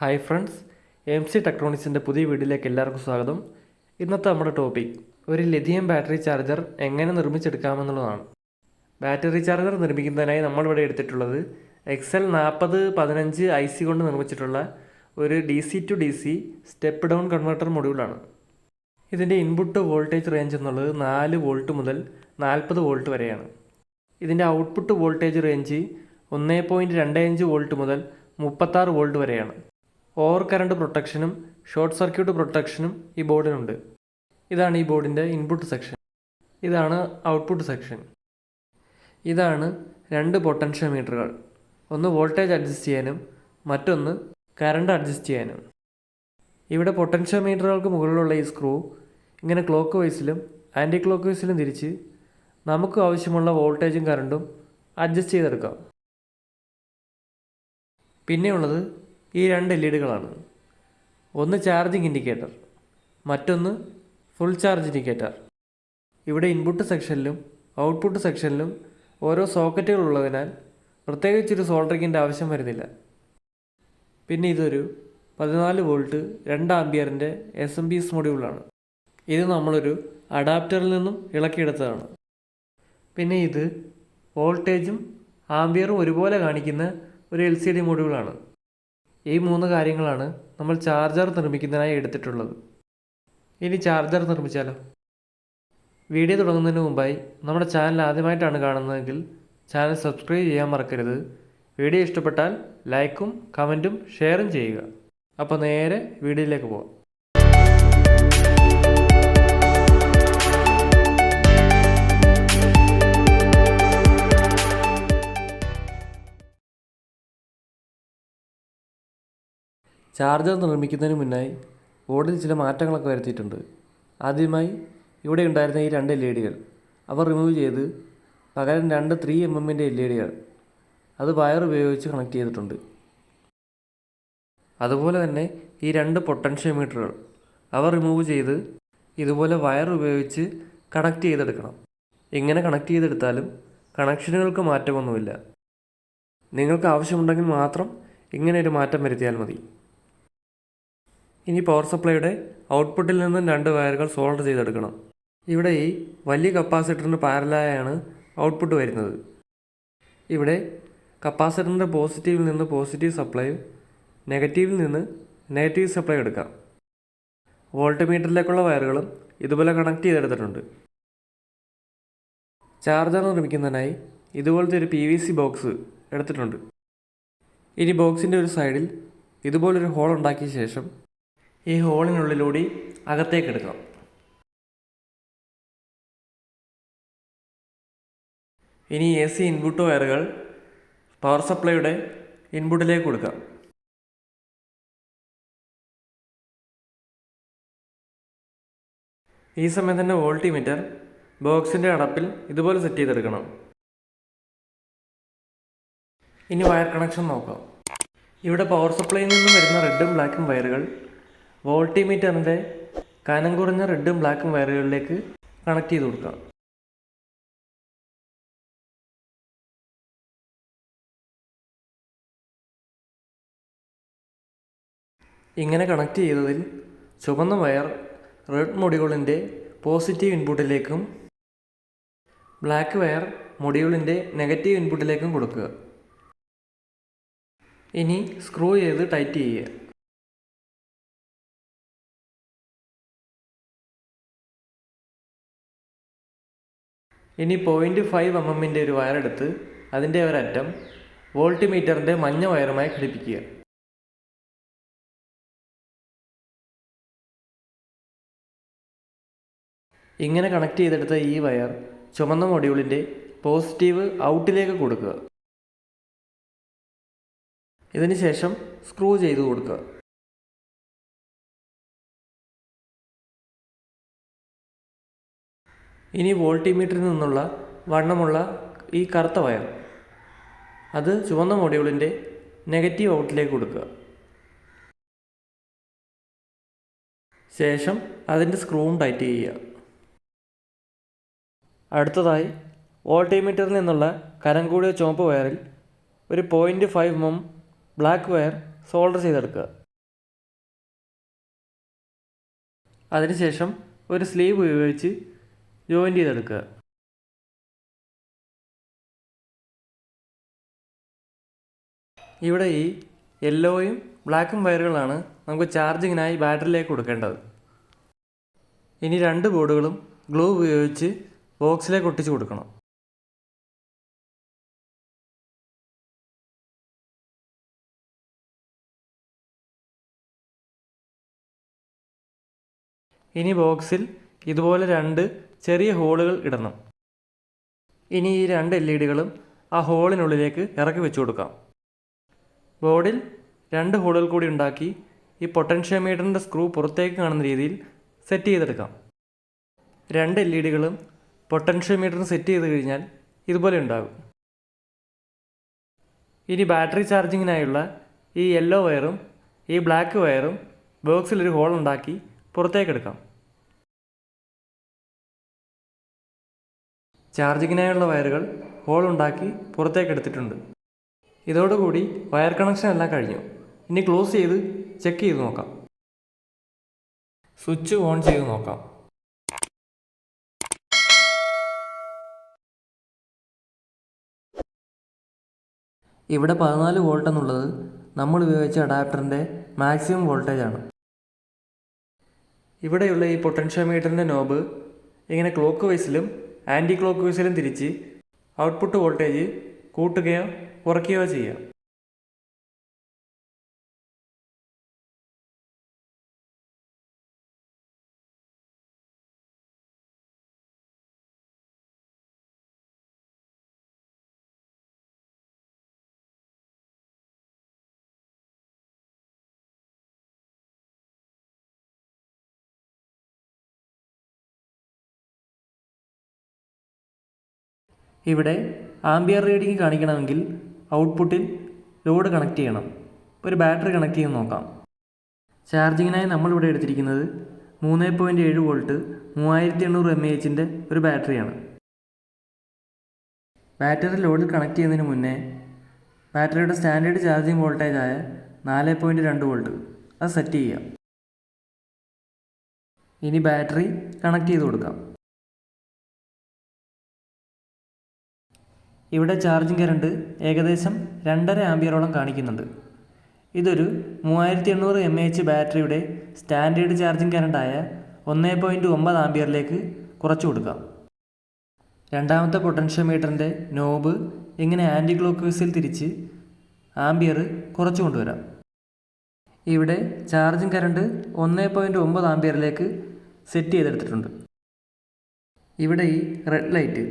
Hi friends M C ടെക്ട്രോണിക്സിന്റെ പുതിയ വീഡിയോയിലേക്ക് എല്ലാവർക്കും സ്വാഗതം. ഇന്നത്തെ നമ്മുടെ ടോപ്പിക് ഒരു ലിഥിയം ബാറ്ററി ചാർജർ എങ്ങനെ നിർമ്മിച്ചെടുക്കാമെന്നുള്ളതാണ്. ബാറ്ററി ചാർജർ നിർമ്മിക്കുന്നതിനായി നമ്മളിവിടെ എടുത്തിട്ടുള്ളത് എക്സൽ നാൽപ്പത് പതിനഞ്ച് ഐ സി കൊണ്ട് നിർമ്മിച്ചിട്ടുള്ള ഒരു D C to D C step down converter മൊഡ്യൂളാണ് ഇതിന്റെ ഇൻപുട്ട് വോൾട്ടേജ് റേഞ്ച് എന്നുള്ളത് നാല് വോൾട്ട് മുതൽ നാൽപ്പത് വോൾട്ട് വരെയാണ്. ഇതിന്റെ ഔട്ട്പുട്ട് വോൾട്ടേജ് റേഞ്ച് ഒന്ന് പോയിന്റ് രണ്ട് അഞ്ച് വോൾട്ട് മുതൽ മുപ്പത്താറ് വോൾട്ട് വരെയാണ്. ഓവർ കറണ്ട് പ്രൊട്ടക്ഷനും ഷോർട്ട് സർക്യൂട്ട് പ്രൊട്ടക്ഷനും ഈ ബോർഡിനുണ്ട്. ഇതാണ് ഈ ബോർഡിന്റെ ഇൻപുട്ട് സെക്ഷൻ. ഇതാണ് ഔട്ട്പുട്ട് സെക്ഷൻ. ഇതാണ് രണ്ട് പൊട്ടൻഷ്യോമീറ്ററുകൾ ഒന്ന് വോൾട്ടേജ് അഡ്ജസ്റ്റ് ചെയ്യാനും മറ്റൊന്ന് കറണ്ട് അഡ്ജസ്റ്റ് ചെയ്യാനും. ഇവിടെ പൊട്ടൻഷ്യോമീറ്ററുകൾക്ക് മുകളിലുള്ള ഈ സ്ക്രൂ ഇങ്ങനെ ക്ലോക്ക് വൈസിലും ആന്റി ക്ലോക്ക് വൈസിലും തിരിച്ച് നമുക്ക് ആവശ്യമുള്ള വോൾട്ടേജും കറണ്ടും അഡ്ജസ്റ്റ് ചെയ്തെടുക്കാം. പിന്നെയുള്ളത് ഈ രണ്ട് എൽ ഇ ഡികളാണ് ഒന്ന് ചാർജിങ് ഇൻഡിക്കേറ്റർ മറ്റൊന്ന് ഫുൾ ചാർജ് ഇൻഡിക്കേറ്റർ. ഇവിടെ ഇൻപുട്ട് സെക്ഷനിലും ഔട്ട്പുട്ട് സെക്ഷനിലും ഓരോ സോക്കറ്റുകൾ ഉള്ളതിനാൽ പ്രത്യേകിച്ചൊരു സോൾഡറിങ്ങിന്റെ ആവശ്യം വരുന്നില്ല. പിന്നെ ഇതൊരു പതിനാല് വോൾട്ട് രണ്ട് ആംബിയറിന്റെ എസ് എം ബി എസ് മൊഡ്യൂളാണ്. ഇത് നമ്മളൊരു അഡാപ്റ്ററിൽ നിന്നും ഇളക്കിയെടുത്തതാണ്. പിന്നെ ഇത് വോൾട്ടേജും ആംബിയറും ഒരുപോലെ കാണിക്കുന്ന ഒരു എൽ സി ഡി മൊഡ്യൂളാണ്. ഈ മൂന്ന് കാര്യങ്ങളാണ് നമ്മൾ ചാർജർ നിർമ്മിക്കുന്നതിനായി എടുത്തിട്ടുള്ളത്. ഇനി ചാർജർ നിർമ്മിച്ചാലോ? വീഡിയോ തുടങ്ങുന്നതിന് മുമ്പായി നമ്മുടെ ചാനൽ ആദ്യമായിട്ടാണ് കാണുന്നതെങ്കിൽ ചാനൽ സബ്സ്ക്രൈബ് ചെയ്യാൻ മറക്കരുത്. വീഡിയോ ഇഷ്ടപ്പെട്ടാൽ ലൈക്കും കമന്റും ഷെയറും ചെയ്യുക. അപ്പോൾ നേരെ വീഡിയോയിലേക്ക് പോകാം ചാർജർ നിർമ്മിക്കുന്നതിന് മുന്നായി ബോർഡിൽ ചില മാറ്റങ്ങളൊക്കെ വരുത്തിയിട്ടുണ്ട്. ആദ്യമായി ഇവിടെ ഉണ്ടായിരുന്ന ഈ രണ്ട് എൽ ഇ ഡികൾ അവ റിമൂവ് ചെയ്ത് പകരം രണ്ട് ത്രീ എം എമ്മിന്റെ എൽ ഇ ഡികൾ അത് വയർ ഉപയോഗിച്ച് കണക്ട് ചെയ്തിട്ടുണ്ട്. അതുപോലെ തന്നെ ഈ രണ്ട് പൊട്ടൻഷ്യോമീറ്ററുകൾ അവ റിമൂവ് ചെയ്ത് ഇതുപോലെ വയർ ഉപയോഗിച്ച് കണക്ട് ചെയ്തെടുക്കണം. ഇങ്ങനെ കണക്ട് ചെയ്തെടുത്താലും കണക്ഷനുകൾക്ക് മാറ്റമൊന്നുമില്ല. നിങ്ങൾക്ക് ആവശ്യമുണ്ടെങ്കിൽ മാത്രം ഇങ്ങനെ ഒരു മാറ്റം വരുത്തിയാൽ മതി. ഇനി പവർ സപ്ലൈയുടെ ഔട്ട്പുട്ടിൽ നിന്നും രണ്ട് വയറുകൾ സോൾഡർ ചെയ്തെടുക്കണം. ഇവിടെ ഈ വലിയ കപ്പാസിറ്ററിന് പാരലായാണ് ഔട്ട്പുട്ട് വരുന്നത്. ഇവിടെ കപ്പാസിറ്ററിന്റെ പോസിറ്റീവിൽ നിന്ന് പോസിറ്റീവ് സപ്ലൈയും നെഗറ്റീവിൽ നിന്ന് നെഗറ്റീവ് സപ്ലൈ എടുക്കാം. വോൾട്ട് മീറ്ററിലേക്കുള്ള വയറുകളും ഇതുപോലെ കണക്ട് ചെയ്തെടുത്തിട്ടുണ്ട്. ചാർജർ നിർമ്മിക്കുന്നതിനായി ഇതുപോലത്തെ ഒരു പി വി സി ബോക്സ് എടുത്തിട്ടുണ്ട്. ഇനി ബോക്സിന്റെ ഒരു സൈഡിൽ ഇതുപോലൊരു ഹോൾ ഉണ്ടാക്കിയ ശേഷം ഈ ഹോളിനുള്ളിലൂടെ അകത്തേക്ക് എടുക്കണം ഇനി എ സി ഇൻപുട്ട് വയറുകൾ പവർ സപ്ലൈയുടെ ഇൻപുട്ടിലേക്ക് കൊടുക്കാം. ഈ സമയം തന്നെ വോൾട്ടിമീറ്റർ ബോക്സിന്റെ അടപ്പിൽ ഇതുപോലെ സെറ്റ് ചെയ്തെടുക്കണം. ഇനി വയർ കണക്ഷൻ നോക്കാം. ഇവിടെ പവർ സപ്ലൈയിൽ നിന്നും വരുന്ന റെഡും ബ്ലാക്കും വയറുകൾ വോൾട്ടിമീറ്ററിന്റെ കനം കുറഞ്ഞ റെഡും ബ്ലാക്കും വയറുകളിലേക്ക് കണക്ട് ചെയ്ത് കൊടുക്കാം. ഇങ്ങനെ കണക്ട് ചെയ്തതിൽ ചുവന്ന വയർ റെഡ് മൊഡ്യൂളിന്റെ പോസിറ്റീവ് ഇൻപുട്ടിലേക്കും ബ്ലാക്ക് വയർ മൊഡ്യൂളിന്റെ നെഗറ്റീവ് ഇൻപുട്ടിലേക്കും കൊടുക്കുക. ഇനി സ്ക്രൂ ചെയ്ത് ടൈറ്റ് ചെയ്യുക. ഇനി പോയിന്റ് ഫൈവ് എം എമ്മിന്റെ ഒരു വയറെടുത്ത് അതിന്റെ ഒരറ്റം വോൾട്ട് മീറ്ററിന്റെ മഞ്ഞ വയറുമായി ഘടിപ്പിക്കുക. ഇങ്ങനെ കണക്ട് ചെയ്തെടുത്ത ഈ വയർ ചുമന്ന മൊഡ്യൂളിന്റെ പോസിറ്റീവ് ഔട്ടിലേക്ക് കൊടുക്കുക. ഇതിനുശേഷം സ്ക്രൂ ചെയ്ത് കൊടുക്കുക. ഇനി വോൾട്ടിമീറ്ററിൽ നിന്നുള്ള വണ്ണമുള്ള ഈ കറുത്ത വയർ അത് ചുവന്ന മൊഡ്യൂളിന്റെ നെഗറ്റീവ് ഔട്ടിലേക്ക് കൊടുക്കുക. ശേഷം അതിന്റെ സ്ക്രൂവും ടൈറ്റ് ചെയ്യുക. അടുത്തതായി വോൾട്ടിമീറ്ററിൽ നിന്നുള്ള കരം കൂടിയ ചുവപ്പ് വയറിൽ ഒരു point five M black wire solder ചെയ്തെടുക്കുക. അതിനുശേഷം ഒരു സ്ലീവ് ഉപയോഗിച്ച് ജോയിന്റ് ചെയ്തെടുക്കുക. ഇവിടെ ഈ യെല്ലോയും ബ്ലാക്കും വയറുകളാണ് നമുക്ക് ചാർജിങ്ങിനായി ബാറ്ററിയിലേക്ക് കൊടുക്കേണ്ടത്. ഇനി രണ്ട് ബോർഡുകളും ഗ്ലൂ ഉപയോഗിച്ച് ബോക്സിലേക്ക് ഒട്ടിച്ചു കൊടുക്കണം. ഇനി ബോക്സിൽ ഇതുപോലെ രണ്ട് ചെറിയ ഹോളുകൾ ഇടണം. ഇനി ഈ രണ്ട് എൽ ഇ ഡികളും ആ ഹോളിനുള്ളിലേക്ക് ഇറക്കി വെച്ചു കൊടുക്കാം. ബോർഡിൽ രണ്ട് ഹോളുകൾ കൂടി ഉണ്ടാക്കി ഈ പൊട്ടൻഷ്യോമീറ്ററിന്റെ സ്ക്രൂ പുറത്തേക്ക് കാണുന്ന രീതിയിൽ സെറ്റ് ചെയ്തെടുക്കാം. രണ്ട് എൽ ഇ ഡികളും പൊട്ടൻഷ്യോമീറ്ററിന് സെറ്റ് ചെയ്ത് കഴിഞ്ഞാൽ ഇതുപോലെ ഉണ്ടാകും. ഇനി ബാറ്ററി ചാർജിങ്ങിനായുള്ള ഈ യെല്ലോ വയറും ഈ ബ്ലാക്ക് വയറും ബോക്സിലൊരു ഹോൾ ഉണ്ടാക്കി പുറത്തേക്ക് ചാർജിങ്ങിനായുള്ള വയറുകൾ ഹോൾ ഉണ്ടാക്കി പുറത്തേക്ക് എടുത്തിട്ടുണ്ട്. ഇതോടുകൂടി വയർ കണക്ഷൻ എല്ലാം കഴിഞ്ഞു. ഇനി ക്ലോസ് ചെയ്ത് ചെക്ക് ചെയ്ത് നോക്കാം. സ്വിച്ച് ഓൺ ചെയ്ത് നോക്കാം. ഇവിടെ പതിനാല് വോൾട്ട് എന്നുള്ളത് നമ്മൾ ഉപയോഗിച്ച അഡാപ്റ്ററിന്റെ മാക്സിമം വോൾട്ടേജ് ആണ്. ഇവിടെയുള്ള ഈ പൊട്ടൻഷ്യോമീറ്ററിന്റെ നോബ് ഇങ്ങനെ ക്ലോക്ക് വൈസിലും ആന്റി ക്ലോക്ക് വൈസിലും തിരിച്ച് ഔട്ട്പുട്ട് വോൾട്ടേജ് കൂട്ടുകയോ കുറയ്ക്കുകയോ ചെയ്യാം. ഇവിടെ ആംബിയർ റീഡിംഗ് കാണിക്കണമെങ്കിൽ ഔട്ട്പുട്ടിൽ ലോഡ് കണക്ട് ചെയ്യണം. ഒരു ബാറ്ററി കണക്ട് ചെയ്യാൻ നോക്കാം. ചാർജിങ്ങിനായി നമ്മളിവിടെ എടുത്തിരിക്കുന്നത് മൂന്ന് പോയിന്റ് ഏഴ് വോൾട്ട് മൂവായിരത്തി എണ്ണൂറ് എം എ എച്ചിന്റെ ഒരു ബാറ്ററിയാണ്. ബാറ്ററി ലോഡിൽ കണക്ട് ചെയ്യുന്നതിന് മുന്നേ ബാറ്ററിയുടെ സ്റ്റാൻഡേർഡ് ചാർജിങ് വോൾട്ടേജ് ആയ നാല് പോയിന്റ് രണ്ട് വോൾട്ട് അത് സെറ്റ് ചെയ്യാം. ഇനി ബാറ്ററി കണക്ട് ചെയ്ത് കൊടുക്കാം. ഇവിടെ ചാർജിങ് കറണ്ട് ഏകദേശം രണ്ടര ആംബിയറോളം കാണിക്കുന്നുണ്ട്. ഇതൊരു മൂവായിരത്തി എണ്ണൂറ് എം എച്ച് ബാറ്ററിയുടെ സ്റ്റാൻഡേർഡ് ചാർജിങ് കറണ്ടായ ഒന്ന് പോയിന്റ് ഒമ്പത് ആംബിയറിലേക്ക് കുറച്ചു കൊടുക്കാം. രണ്ടാമത്തെ പൊട്ടൻഷ്യോമീറ്ററിന്റെ നോബ് ഇങ്ങനെ ആന്റി ക്ലോക്ക് വൈസിൽ തിരിച്ച് ആംബിയർ കുറച്ചു കൊണ്ടുവരാം. ഇവിടെ ചാർജിങ് കറണ്ട് ഒന്ന് പോയിന്റ് ഒമ്പത് ആംബിയറിലേക്ക് സെറ്റ് ചെയ്തെടുത്തിട്ടുണ്ട്. ഇവിടെ ഈ റെഡ് ലൈറ്റ്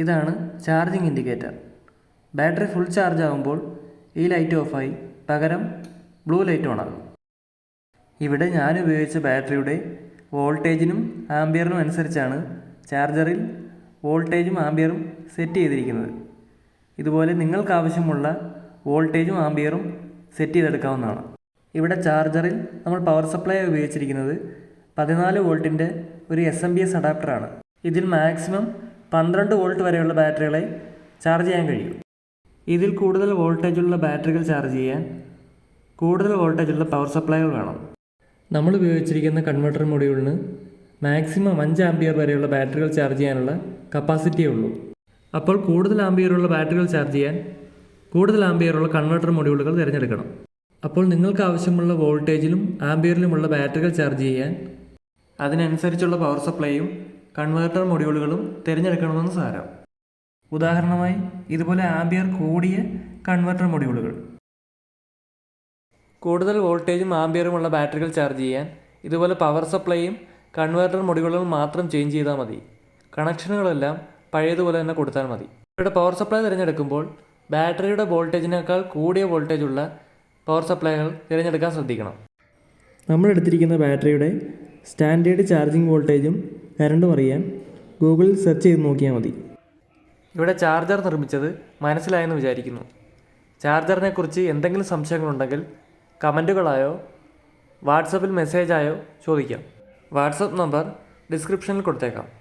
ഇതാണ് charging indicator. Battery full charge ആകുമ്പോൾ ഈ ലൈറ്റ് ഓഫായി പകരം ബ്ലൂ ലൈറ്റ് ഓണാകും ഇവിടെ ഞാൻ ഉപയോഗിച്ച ബാറ്ററിയുടെ വോൾട്ടേജിനും ആംബിയറിനും അനുസരിച്ചാണ് ചാർജറിൽ വോൾട്ടേജും ആംബിയറും സെറ്റ് ചെയ്തിരിക്കുന്നത്. ഇതുപോലെ നിങ്ങൾക്ക് ആവശ്യമുള്ള വോൾട്ടേജും ആംബിയറും സെറ്റ് ചെയ്തെടുക്കാവുന്നതാണ്. ഇവിടെ ചാർജറിൽ നമ്മൾ പവർ സപ്ലൈ ഉപയോഗിച്ചിരിക്കുന്നത് പതിനാല് വോൾട്ടിന്റെ ഒരു എസ് എം ബി എസ് അഡാപ്റ്ററാണ് ഇതിൽ മാക്സിമം പന്ത്രണ്ട് വോൾട്ട് വരെയുള്ള ബാറ്ററികളെ ചാർജ് ചെയ്യാൻ കഴിയും. ഇതിൽ കൂടുതൽ വോൾട്ടേജുള്ള ബാറ്ററികൾ ചാർജ് ചെയ്യാൻ കൂടുതൽ വോൾട്ടേജുള്ള പവർ സപ്ലൈകൾ വേണം. നമ്മൾ ഉപയോഗിച്ചിരിക്കുന്ന കൺവെർട്ടർ മൊഡ്യൂളിന് മാക്സിമം അഞ്ച് ആംബിയർ വരെയുള്ള ബാറ്ററികൾ ചാർജ് ചെയ്യാനുള്ള കപ്പാസിറ്റിയേ ഉള്ളൂ. അപ്പോൾ കൂടുതൽ ആംബിയറുള്ള ബാറ്ററികൾ ചാർജ് ചെയ്യാൻ കൂടുതൽ ആംബിയറുള്ള കൺവെർട്ടർ മൊഡ്യൂളുകൾ തിരഞ്ഞെടുക്കണം. അപ്പോൾ നിങ്ങൾക്ക് ആവശ്യമുള്ള വോൾട്ടേജിലും ആംബിയറിലുമുള്ള ബാറ്ററികൾ ചാർജ് ചെയ്യാൻ അതിനനുസരിച്ചുള്ള പവർ സപ്ലൈയും കൺവേർട്ടർ മൊഡ്യൂളുകളും തിരഞ്ഞെടുക്കണമെന്ന് സാരം. ഉദാഹരണമായി ഇതുപോലെ ആംബിയർ കൂടിയ കൺവെർട്ടർ മൊഡ്യൂളുകൾ. കൂടുതൽ വോൾട്ടേജും ആംബിയറുമുള്ള ബാറ്ററികൾ ചാർജ് ചെയ്യാൻ ഇതുപോലെ പവർ സപ്ലൈയും കൺവെർട്ടർ മൊഡ്യൂളുകളും മാത്രം ചേഞ്ച് ചെയ്താൽ മതി. കണക്ഷനുകളെല്ലാം പഴയതുപോലെ തന്നെ കൊടുത്താൽ മതി. ഇവിടെ പവർ സപ്ലൈ തിരഞ്ഞെടുക്കുമ്പോൾ ബാറ്ററിയുടെ വോൾട്ടേജിനേക്കാൾ കൂടിയ വോൾട്ടേജുള്ള പവർ സപ്ലൈകൾ തിരഞ്ഞെടുക്കാൻ ശ്രദ്ധിക്കണം. നമ്മൾ എടുത്തിരിക്കുന്ന ബാറ്ററിയുടെ സ്റ്റാൻഡേർഡ് ചാർജിംഗ് വോൾട്ടേജും കറണ്ടും അറിയാൻ ഗൂഗിളിൽ സെർച്ച് ചെയ്ത് നോക്കിയാൽ മതി. ഇവിടെ ചാർജർ നിർമ്മിച്ചത് മനസ്സിലായെന്ന് വിചാരിക്കുന്നു. ചാർജറിനെക്കുറിച്ച് എന്തെങ്കിലും സംശയങ്ങളുണ്ടെങ്കിൽ കമന്റുകളായോ വാട്സപ്പിൽ മെസ്സേജായോ ചോദിക്കാം. വാട്സപ്പ് നമ്പർ ഡിസ്ക്രിപ്ഷനിൽ കൊടുത്തേക്കാം.